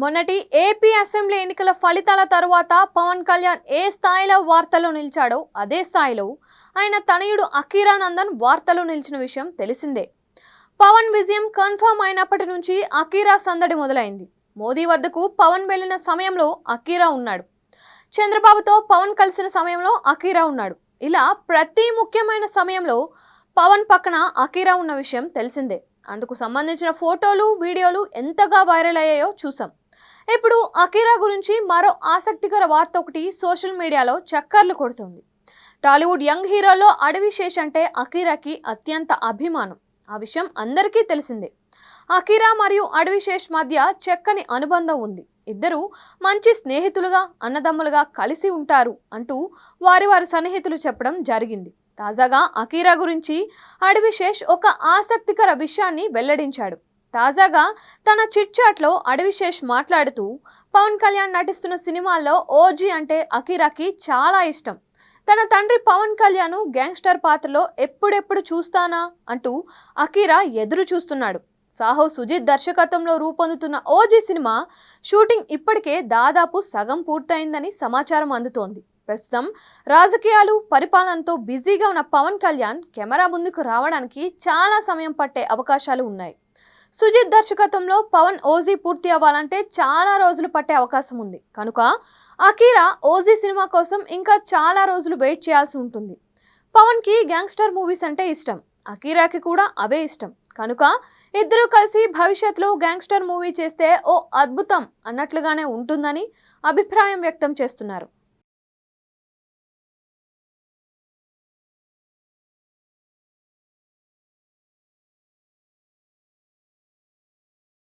మొన్నటి AP assembly ఎన్నికల ఫలితాల తరువాత పవన్ కళ్యాణ్ ఏ స్థాయిలో వార్తల్లో నిలిచాడో అదే స్థాయిలో ఆయన తనయుడు అకీరానందన్ వార్తల్లో నిలిచిన విషయం తెలిసిందే. పవన్ విజయం కన్ఫర్మ్ అయినప్పటి నుంచి అకీరా సందడి మొదలైంది. మోదీ వద్దకు పవన్ వెళ్ళిన సమయంలో అకీరా ఉన్నాడు. చంద్రబాబుతో పవన్ కలిసిన సమయంలో అకీరా ఉన్నాడు. ఇలా ప్రతి ముఖ్యమైన సమయంలో పవన్ పక్కన అకీరా ఉన్న విషయం తెలిసిందే. అందుకు సంబంధించిన ఫోటోలు వీడియోలు ఎంతగా వైరల్ అయ్యాయో చూసాం ఇప్పుడు అకీరా గురించి మరో ఆసక్తికర వార్త ఒకటి సోషల్ మీడియాలో చక్కర్లు కొడుతుంది. టాలీవుడ్ యంగ్ హీరోలో అడవి శేష్ అంటే అకీరాకి అత్యంత అభిమానం. ఆ విషయం అందరికీ తెలిసిందే. అకీరా మరియు అడవి శేష్ మధ్య చక్కని అనుబంధం ఉంది. ఇద్దరు మంచి స్నేహితులుగా అన్నదమ్ములుగా కలిసి ఉంటారు అంటూ వారి వారి సన్నిహితులు చెప్పడం జరిగింది. తాజాగా అకీరా గురించి అడవిశేష్ ఒక ఆసక్తికర విషయాన్ని వెల్లడించాడు. తాజాగా తన చిట్చాట్లో అడవిశేష్ మాట్లాడుతూ పవన్ కళ్యాణ్ నటిస్తున్న సినిమాల్లో ఓజీ అంటే అకీరాకి చాలా ఇష్టం. తన తండ్రి పవన్ కళ్యాణ్ గ్యాంగ్స్టర్ పాత్రలో ఎప్పుడెప్పుడు చూస్తానా? అంటూ అఖీరా ఎదురు చూస్తున్నాడు. సాహో సుజిత్ దర్శకత్వంలో రూపొందుతున్న ఓజీ సినిమా షూటింగ్ ఇప్పటికే దాదాపు సగం పూర్తయిందని సమాచారం అందుతోంది. ప్రస్తుతం రాజకీయాలు పరిపాలనతో బిజీగా ఉన్న పవన్ కళ్యాణ్ కెమెరా ముందుకు రావడానికి చాలా సమయం పట్టే అవకాశాలు ఉన్నాయి. సుజిత్ దర్శకత్వంలో పవన్ ఓజీ పూర్తి అవ్వాలంటే చాలా రోజులు పట్టే అవకాశం ఉంది. కనుక అకీరా ఓజీ సినిమా కోసం ఇంకా చాలా రోజులు వెయిట్ చేయాల్సి ఉంటుంది. పవన్కి గ్యాంగ్స్టర్ మూవీస్ అంటే ఇష్టం. అకీరాకి కూడా అవే ఇష్టం. కనుక ఇద్దరూ కలిసి భవిష్యత్తులో గ్యాంగ్స్టర్ మూవీ చేస్తే ఓ అద్భుతం అన్నట్లుగానే ఉంటుందని అభిప్రాయం వ్యక్తం చేస్తున్నారు.